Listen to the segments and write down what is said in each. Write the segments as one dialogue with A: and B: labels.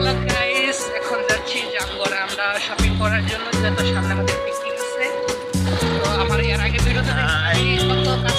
A: Hello guys এখন যাচ্ছি জামগড়ে। আমরা শপিং করার জন্য সামনে আমাদের পিকনিক আছে। তো আমার এর আগে কত কাজ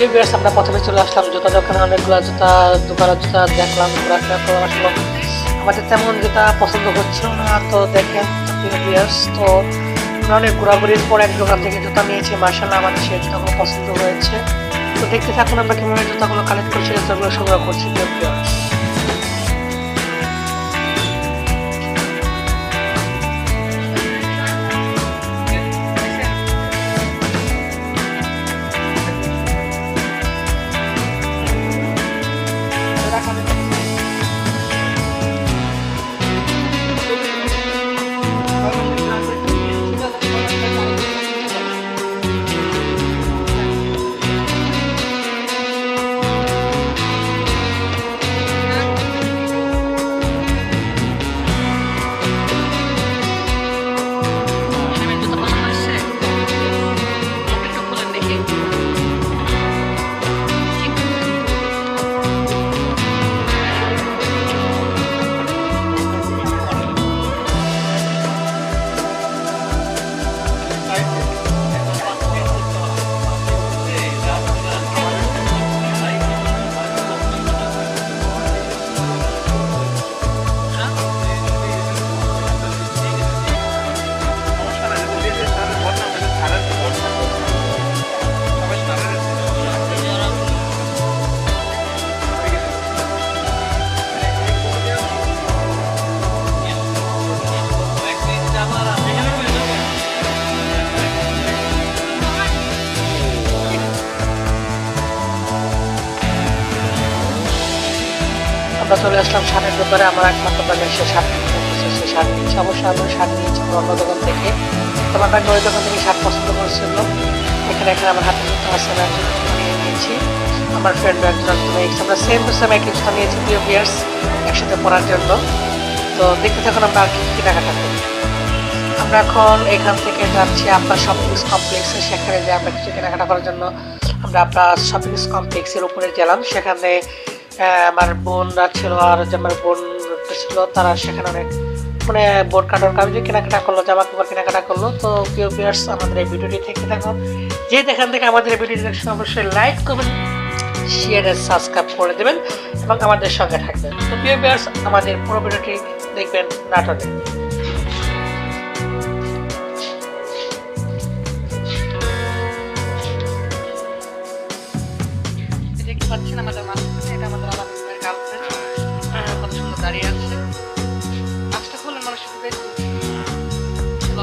B: লাগে
A: আমরা প্রথমে চলে আসলাম জুতা দোকানে। অনেকগুলো জুতা দোকানের জুতা দেখলাম ঘোরাফেরা করে আসলো আমাদের তেমন জুতা পছন্দ হচ্ছিল না, তো দেখেন ভিউয়ার্স তো আমরা অনেক ঘোরাঘুরির পর এক দোকান থেকে জুতা নিয়েছি মার্শাল্লাহ আমাদের সেই জুতাগুলো পছন্দ হয়েছে। তো দেখতে থাকুন আমরা কীভাবে জুতাগুলো কালেক্ট করছি, জুতাগুলো সংগ্রহ করছি ভিউয়ার্স আমরা চলে আসলাম শার্টের দোকানে আমার একমাত্র বাজার সে শার্ট কিনতে সে শার্ট নিচ্ছে অবশ্যই আমি শার্ট নিয়েছি অন্য দোকান থেকে। তোমার ভাগ্য ওই দোকান থেকে শার্ট পছন্দ করেছিল। এখানে এখানে আমার হাতে জুতো আছে নিয়ে নিয়েছি। আমার ফ্রেন্ড একজন জুতো আমরা সেম টু সেম একই জুতো নিয়েছি প্রিয় বিয়ার্স একসাথে পরার জন্য। তো দেখতে থাকুন আমরা কেনাকাটা করি। আমরা এখন এখান থেকে যাচ্ছি আপনার শপিং কমপ্লেক্সে সেখানে যে আমরা কিছু কেনাকাটা করার জন্য আমরা আপনার শপিং কমপ্লেক্সের উপরে গেলাম। সেখানে আমার বোনরা ছিল আর যে আমার বোন ছিল তারা সেখানে অনেক মানে বোন কাটার কাজে কেনাকাটা করল, জামা কাপড় কেনাকাটা করল। তো প্রিয় পিয়ার্স আমাদের এই ভিডিওটি থেকে দেখো। যে দেখান থেকে আমাদের এই ভিডিওটি দেখছেন, অবশ্যই লাইক করবেন শেয়ার আর সাবস্ক্রাইব করে দেবেন এবং আমাদের সঙ্গে থাকবেন। তো প্রিয় পিয়ার্স আমাদের পুরো ভিডিওটি দেখবেন নাটনে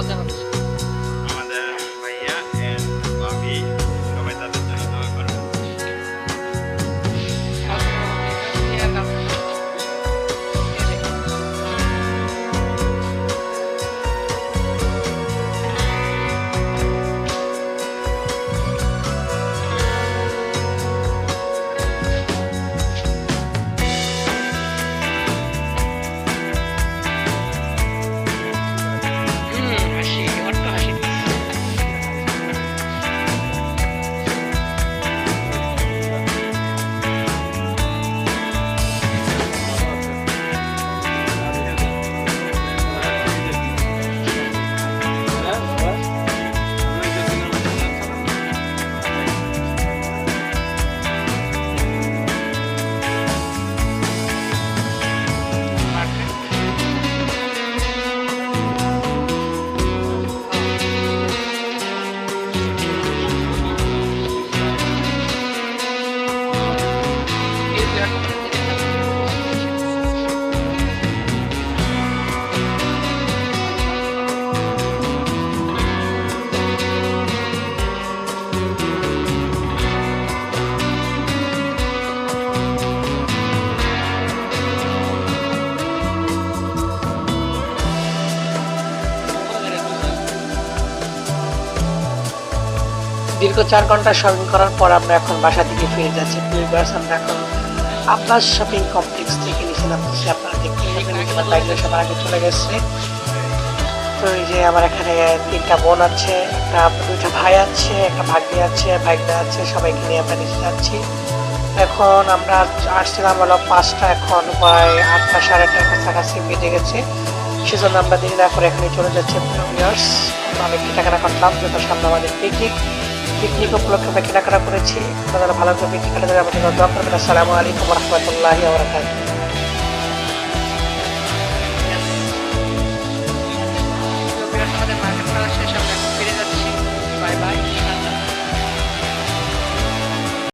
B: kazanır.
A: দীর্ঘ চার ঘণ্টা শপিং করার পর আমরা এখন বাসা থেকে ফিরে যাচ্ছি। প্রিভিয়াস আমরা এখন আব্বাস শপিং কমপ্লেক্স থেকে নিচে নামতেছি। আপনারা দেখতে পাবেন আমার সবার আগে চলে গেছে। তো এই যে আমার এখানে তিনটা বোন আছে, একটা, দুইটা ভাই আছে, একটা ভাগ্নি আছে, ভাগ্না আছে, সবাইকে নিয়ে আমরা নিচে যাচ্ছি। এখন আমরা আসছিলাম হলো পাঁচটা, এখন প্রায় আটটা, সাড়ে আটটার কাছাকাছি বেজে গেছে। সেজন্য আমরা দেরি না করে এখানে চলে যাচ্ছি। ইয়ার্স অনেক কেনাকাটা করলাম যেটা সামনে আমাদের পিকনিক পিকনিক উপলক্ষে কেনাকাটা করেছি। আপনারা ভালো করে পিকনিক কাটাতে আমাদের দোয়া করবেন। আসসালামু আলাইকুম রহমতুল্লাহি